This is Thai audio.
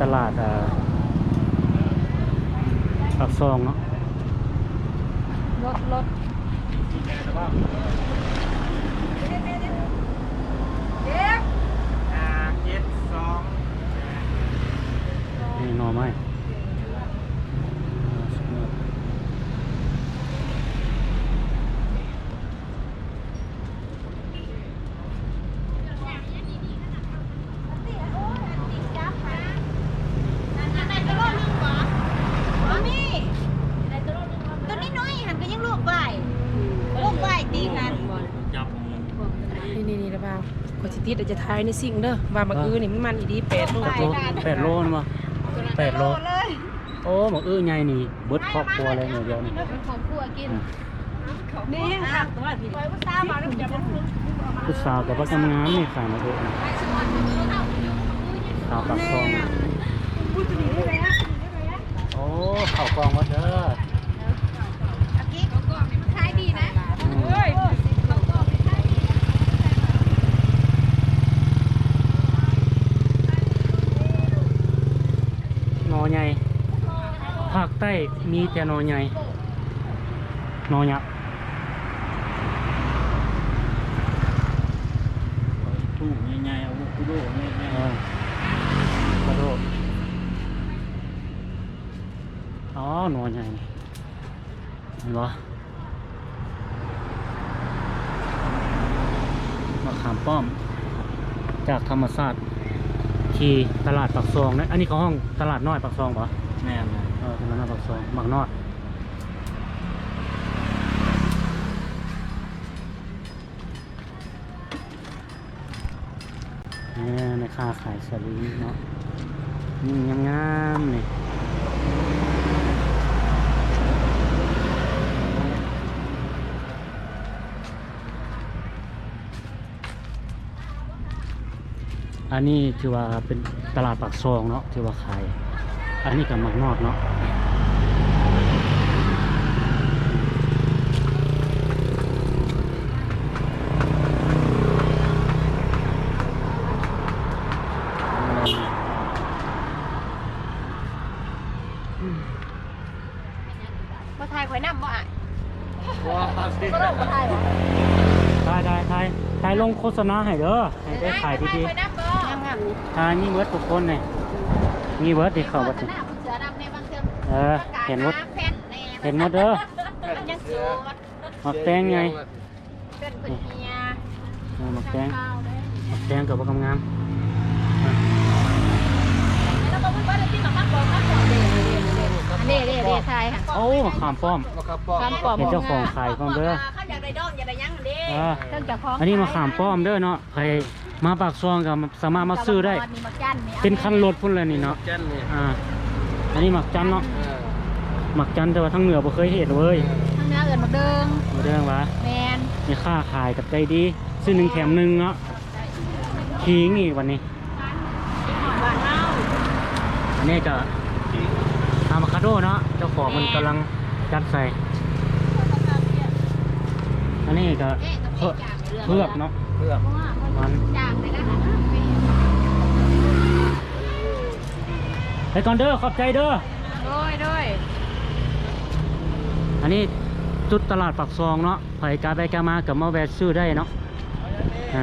ตลาดอ่าปากซองเนาะรถรถ อ่าเจ็ดสอง นี่หน่อไม้จับ นี่นี่นี่ระบาวขอสิติดเดี๋ยวจะทายในสิ่งเด้อว่าบักอื้อนี่มันมันอีดีเป็ดลูกจักโลแปดโลนะมั้แปดโลโอ้หมกอื้อใหญ่นี่เบิดครอบครัวเลยเนี่ยเดียวนี่ของครัวกินนี่ค่ะตัวพี่ปล่อยว่าตามาแล้วจะบ่รู้ผู้สาวกับว่ากำงามนี่ขายมาเยอะสาวปากซองโอ้เข่ากองวัดเด้อ ขายดีนะ อืมหนอใหญ่ ภาคใต้มีแต่หนอใหญ่หนอยักษ์ตู้ใหญ่ๆเอาคุโดใหญ่เออขอโทษอ๋อหนอใหญ่นี่เห็นปะมะขามป้อม จากธรรมศาสตร์ที่ตลาดปากซองนะอันนี้เขาห้องตลาดน้อยปากซองปะๆแม่น นะเออตลาดน้อยปากซองบางนอดนี่ในค่าขายสลีเนาะนี่งามๆนี่อันนี้ถือว่าเป็นตลาดปากซองเนาะที่ว่าขาย อันนี้กับมักนอดเนาะอืม บ่ทายข่อยน้ำบ่อะว้าวสิบ่ลงบ่ทายบ่ถ่ายถ่ายถ่ายถ่ายลงโฆษณาให้เด้อให้ได้ขายดีข่อยน้ำบ่งามๆนี่ๆถ่ายนี่เวิร์ดทุกคนเลยนี่เวิร์ดที่เขาวัดหน้าผู้เสือดำในบางเทื่อเออเห็นหมดแผ่นแน่เห็นหมดเด้อยังโสดหมักแตงไงเป็นเพิ่นเมียเออหมักแตงข้าวเด้หมักแตงกับว่ากำงาม แล้วก็เพิ่นว่าได้ที่มาพักบ่พักบ่เด้ เด้เด้เด้ทายค่ะโอ้ขามป้อมมาครับป้อขามป้อมเห็นเจ้าของขายป้อมเด้อเขาอยากได้ดองอยากได้ยังเด้เออเรื่องจักรของอันนี้มะขามป้อมเด้อเนาะใครมาปากซองกับสามารถมาซื้อได้ มีมักจันนี่เป็นคันรถพุ่นเลยนี่เนาะแจ้นนี่อ่า อันนี้หมักจันเนาะหมักจันแต่ว่าทั้งเหนือบ่เคยเห็นเว้ยทั้งเนื้อเอิ้นมักเดิงมาเรื่องวะแมนมีค่าขายกับใจดีซื้อหนึ่งแถมหนึ่งเนาะคิงอีกวันนี้บ้านเฮาอันนี้ก็ อะโวคาโดเนาะเจ้าของมันกำลังจัดใส่ อันนี้ก็เพือกเพือกเนาะเพื่อมันจ้างเลยนะคะไปก่อนเด้อขอบใจเด้อโดยโดยอันนี้จุดตลาดปักซองเนาะไผกาไปกามากับมาแวะซื้อได้เนาะอะ